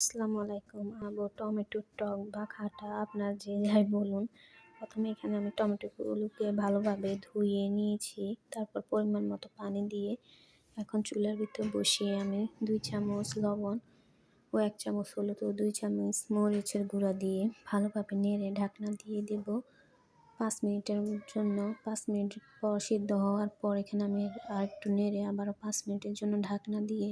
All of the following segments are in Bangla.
আসসালামু আলাইকুম। আবু টমেটোর টক বা খাটা, আপনার যে যাই বলুন। প্রথমে এখানে আমি টমেটোগুলোকে ভালোভাবে ধুয়ে নিয়েছি, তারপর পরিমাণ মতো পানি দিয়ে এখন চুলার ভিতর বসিয়ে আমি দুই চামচ লবণ ও এক চামচ হলুদ ও দুই চামচ মরিচের গুঁড়া দিয়ে ভালোভাবে নেড়ে ঢাকনা দিয়ে দেব। পাঁচ মিনিটের জন্য, পাঁচ মিনিট পর সিদ্ধ হওয়ার পর এখানে আমি আর একটু নেড়ে আবারও পাঁচ মিনিটের জন্য ঢাকনা দিয়ে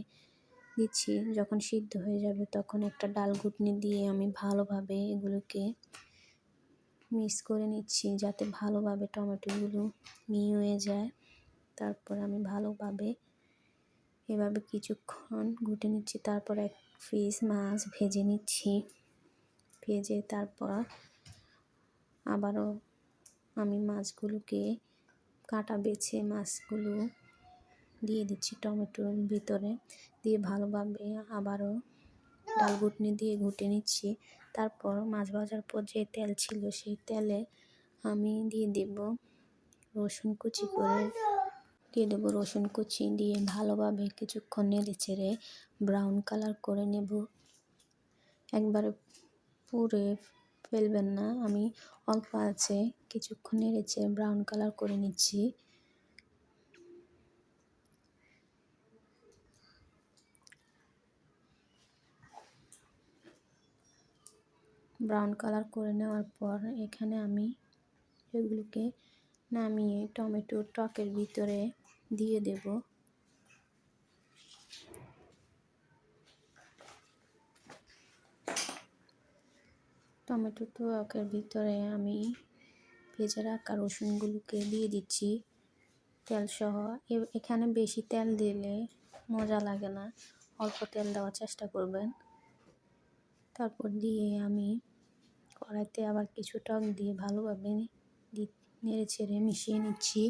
দিচ্ছি, যখন সিদ্ধ হয়ে যাবে তখন একটা ডাল ঘুটনি দিয়ে আমি ভালোভাবে এগুলোকে মিক্স করে নিচ্ছি, যাতে ভালোভাবে টমেটোগুলো মিহি হয়ে যায়। তারপর আমি ভালোভাবে এভাবে কিছুক্ষণ ঘুটে নিচ্ছি, তারপর এক পিস মাছ ভেজে নিচ্ছি। ভেজে তারপর আবারও আমি মাছগুলোকে কাটা বেছে মাছগুলো দিয়ে দিচ্ছি টমেটোর ভিতরে দিয়ে ভালোভাবে আবারও ডাল ঘুটনি দিয়ে ঘুটে নিচ্ছি। তারপর মাছ ভাজার পর যে তেল ছিল সেই তেলে আমি দিয়ে দেব রসুন কুচি করে। দিয়ে দেবো রসুন কুচি দিয়ে ভালোভাবে কিছুক্ষণ নেড়ে চেড়ে ব্রাউন কালার করে নেব। একবারে পুরে ফেলবেন না, আমি অল্প আছে, কিছুক্ষণ নেড়ে চেড়ে ব্রাউন কালার করে নিচ্ছি। ব্রাউন কালার করে নেওয়ার পর এখানে আমি এগুলোকে নামিয়ে টমেটোর টকের ভিতরে দিয়ে দেব। টমেটো টকের ভিতরে আমি ভেজে রাখা রসুনগুলোকে দিয়ে দিচ্ছি তেল সহ। এখানে বেশি তেল দিলে মজা লাগে না। অল্প তেল দেওয়ার চেষ্টা করবেন। তারপর দিয়ে আমি কড়াইতে আবার কিছু টক দিয়ে ভালোভাবে নেড়ে ছেড়ে মিশিয়ে নিচ্ছি।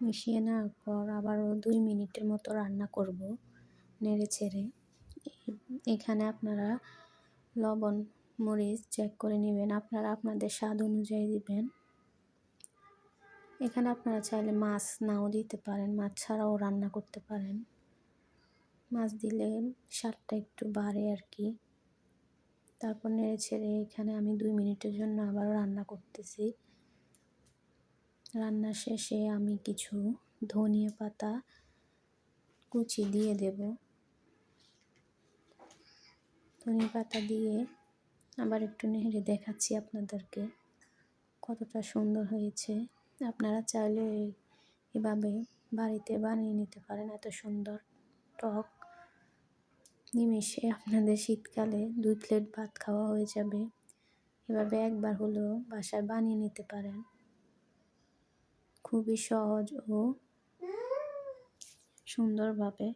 মিশিয়ে নেওয়ার পর আবারও দুই মিনিটের মতো রান্না করব নেড়ে ছেড়ে এখানে আপনারা লবণ, মরিচ চেক করে নেবেন। আপনারা আপনাদের স্বাদ অনুযায়ী দিবেন। এখানে আপনারা চাইলে মাছ নাও দিতে পারেন, মাছ ছাড়াও রান্না করতে পারেন। মাছ দিলে স্বাদটা একটু বাড়ে আর কি। তারপর নেড়ে ছেড়ে এখানে আমি দুই মিনিটের জন্য আবার রান্না করতেছি। রান্না শেষে আমি কিছু ধনিয়া পাতা কুচি দিয়ে দেব। ধনিয়া পাতা দিয়ে আবার একটু নেড়ে দেখাচ্ছি আপনাদেরকে কতটা সুন্দর হয়েছে। আপনারা চাইলে এভাবে বাড়িতে বানিয়ে নিতে পারেন, এত সুন্দর। টক নিমেষে আপনাদের শীতকালে দুই প্লেট ভাত খাওয়া হয়ে যাবে। এভাবে একবার হলেও বাসায় বানিয়ে নিতে পারেন। খুবই সহজ ও সুন্দরভাবে